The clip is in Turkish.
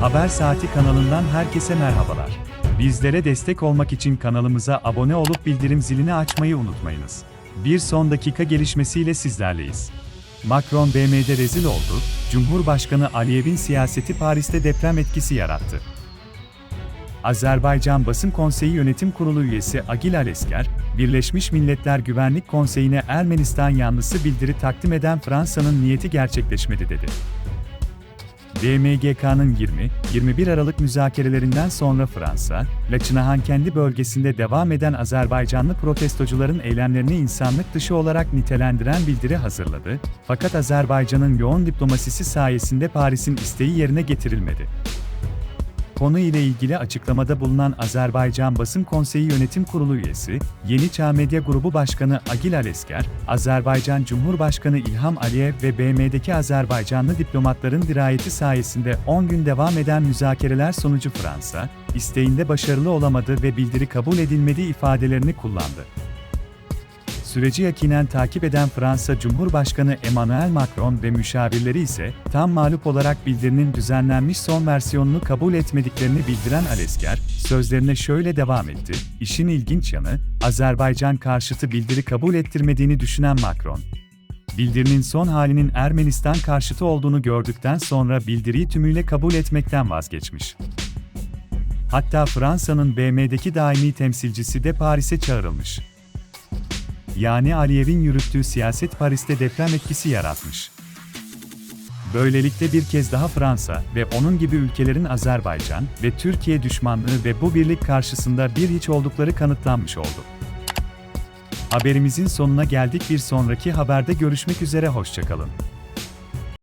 Haber Saati kanalından herkese merhabalar. Bizlere destek olmak için kanalımıza abone olup bildirim zilini açmayı unutmayınız. Bir son dakika gelişmesiyle sizlerleyiz. Macron BM'de rezil oldu, Cumhurbaşkanı Aliyev'in siyaseti Paris'te deprem etkisi yarattı. Azerbaycan Basın Konseyi Yönetim Kurulu üyesi Agil Alesker, Birleşmiş Milletler Güvenlik Konseyi'ne Ermenistan yanlısı bildiri takdim eden Fransa'nın niyeti gerçekleşmedi dedi. BMGK'nın 20-21 Aralık müzakerelerinden sonra Fransa, Laçınahan kendi bölgesinde devam eden Azerbaycanlı protestocuların eylemlerini insanlık dışı olarak nitelendiren bildiri hazırladı, fakat Azerbaycan'ın yoğun diplomasisi sayesinde Paris'in isteği yerine getirilmedi. Konu ile ilgili açıklamada bulunan Azerbaycan Basın Konseyi Yönetim Kurulu üyesi, Yeni Çağ Medya Grubu Başkanı Agil Alesker, Azerbaycan Cumhurbaşkanı İlham Aliyev ve BM'deki Azerbaycanlı diplomatların dirayeti sayesinde 10 gün devam eden müzakereler sonucu Fransa, isteğinde başarılı olamadı ve bildiri kabul edilmedi ifadelerini kullandı. Süreci yakinen takip eden Fransa Cumhurbaşkanı Emmanuel Macron ve müşavirleri ise tam mağlup olarak bildirinin düzenlenmiş son versiyonunu kabul etmediklerini bildiren Alesker, sözlerine şöyle devam etti. İşin ilginç yanı, Azerbaycan karşıtı bildiri kabul ettirmediğini düşünen Macron, bildirinin son halinin Ermenistan karşıtı olduğunu gördükten sonra bildiriyi tümüyle kabul etmekten vazgeçmiş. Hatta Fransa'nın BM'deki daimi temsilcisi de Paris'e çağrılmış yani Aliyev'in yürüttüğü siyaset Paris'te deprem etkisi yaratmış. Böylelikle bir kez daha Fransa ve onun gibi ülkelerin Azerbaycan ve Türkiye düşmanlığı ve bu birlik karşısında bir hiç oldukları kanıtlanmış oldu. Haberimizin sonuna geldik bir sonraki haberde görüşmek üzere hoşçakalın.